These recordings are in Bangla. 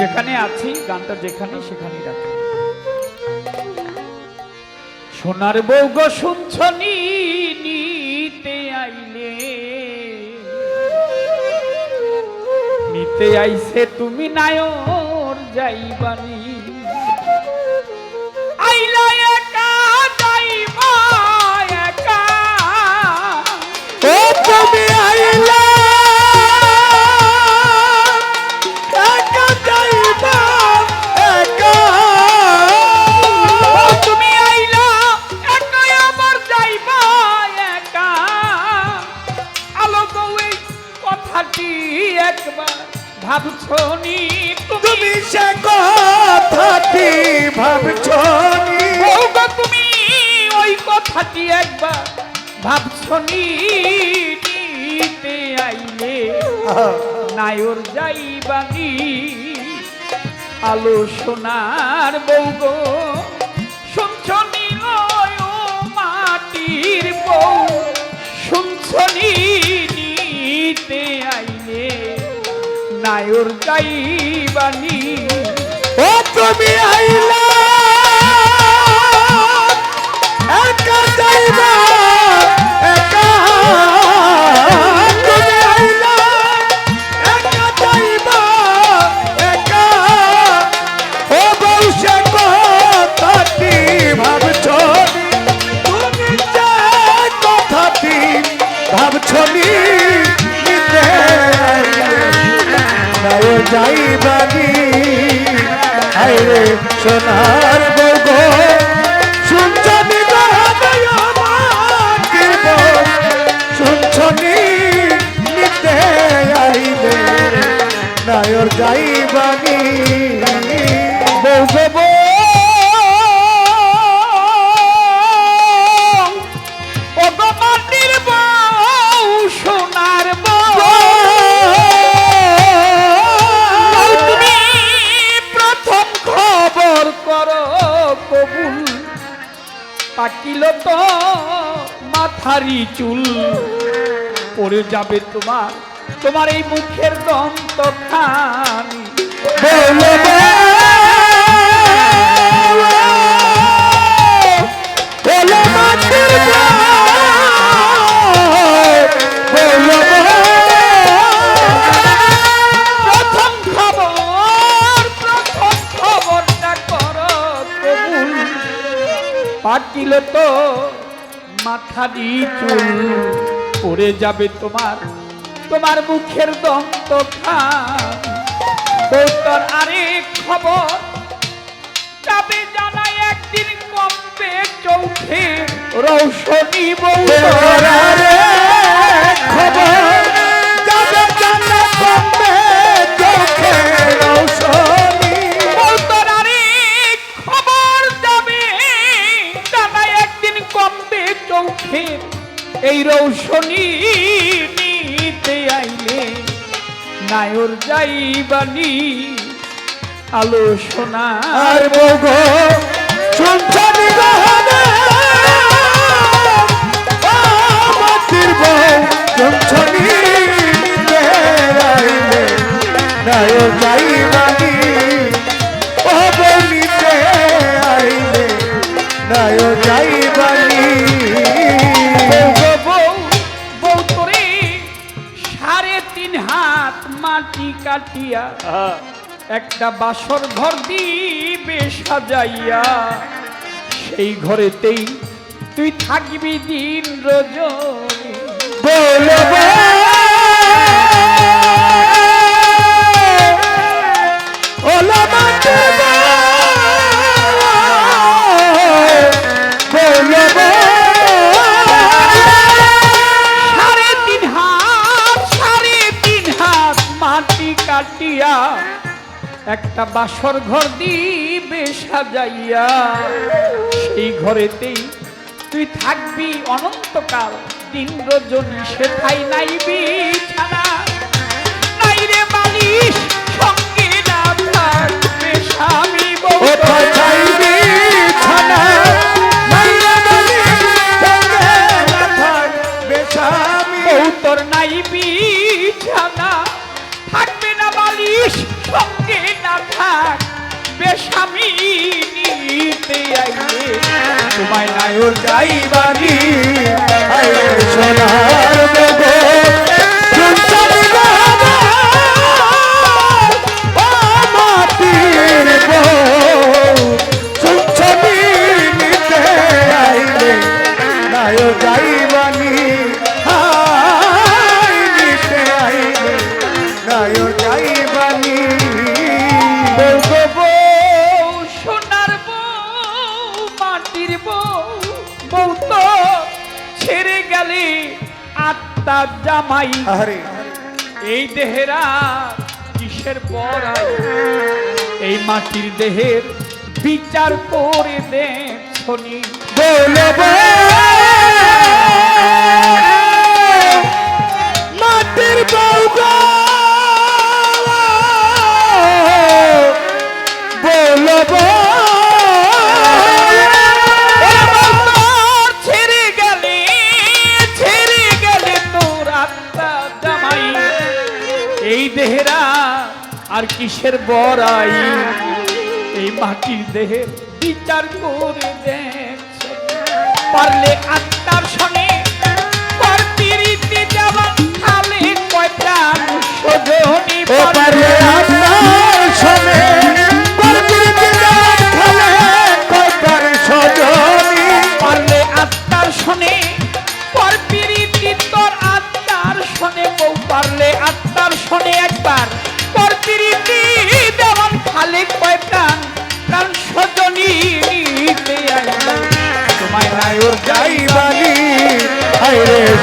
যেখানে আছি, গানটা যেখানে সেখানে রাখি। সোনার বউ গো শুনছনি নিতে আইলে। নিতে আইছে তুমি নায়র যাইবানি আইলা একা একা। ও তুমি আইলা সে কথাটি ভাবছ তুমি ওই কথাটি একবার ভাবছ নিতে আইলে নায়র যাইবানি আলো সোনার বউ গো শুনছনি ওই ও মাটির বউ? শুনছনি নিতে আইলে নায়র যাইবানি ও সোনার পাকিল তো মাথারি চুল। পরে যাবে তোমার তোমার এই মুখের দন্ত খানি পাকিল তো মাথারি চুল পড়ে যাবে তোমার তোমার মুখের দন্ত খান বৌতর আরেক খবর, যাবে জানাই একদিন কমবে চৌখে রৌশনী বৌতর খবর, যাবে জানে বম্বে চোখে চৌখে এই রৌশনী নিতে আইলে নায়র যাইবানি আলো সোনা আর বগো শুনছনি নিতে যাইবানি। আইলে যাইবানি কাটিয়া একটা বাসর ঘর দিবে সাজাইয়া। সেই ঘরেতেই তুই থাকবি দিন রজনী বলব ওলা একটা বাসর ঘর দিবে সাজাইয়া। সেই ঘরেতেই তুই থাকবি অনন্তকাল। দিন রজনী সেথাই নাই বিছানা। নাই রে বালিশ, সঙ্গে না থাকবে তোমায় নায়র যাইবানি আইরে সোনার আত্মা জামাই। এই দেহেরা কিসের পরাই? এই মাটির দেহের বিচার করে দে শনি। বলব দেহেরা আর কিসের বড়াই? এই মাটির দেহের বিচার করে দেখছ। পারলে আত্মার সঙ্গে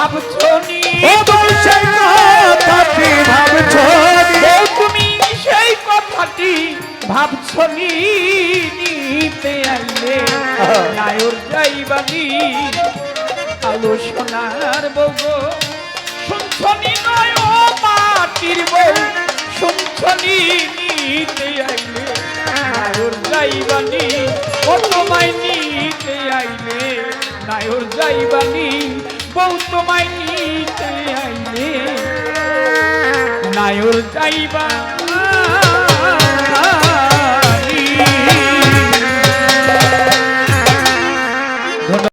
ভাবছনি। ও বৈশাখ কথাটি ভাবছ বউ তুমি সেই কথাটি ভাবছনি। নিতে আইলে নায়র যাইবানি। আলোচনার বউ গো। শুনছনি নয় মাটির বউ। শুনছনি নিতে আইলে নায়র যাইবানি। ও তোমায় নিতে আইলে নায়র যাইবানি। বউ তোমায় নিতে আইলে নায়র যাইবা।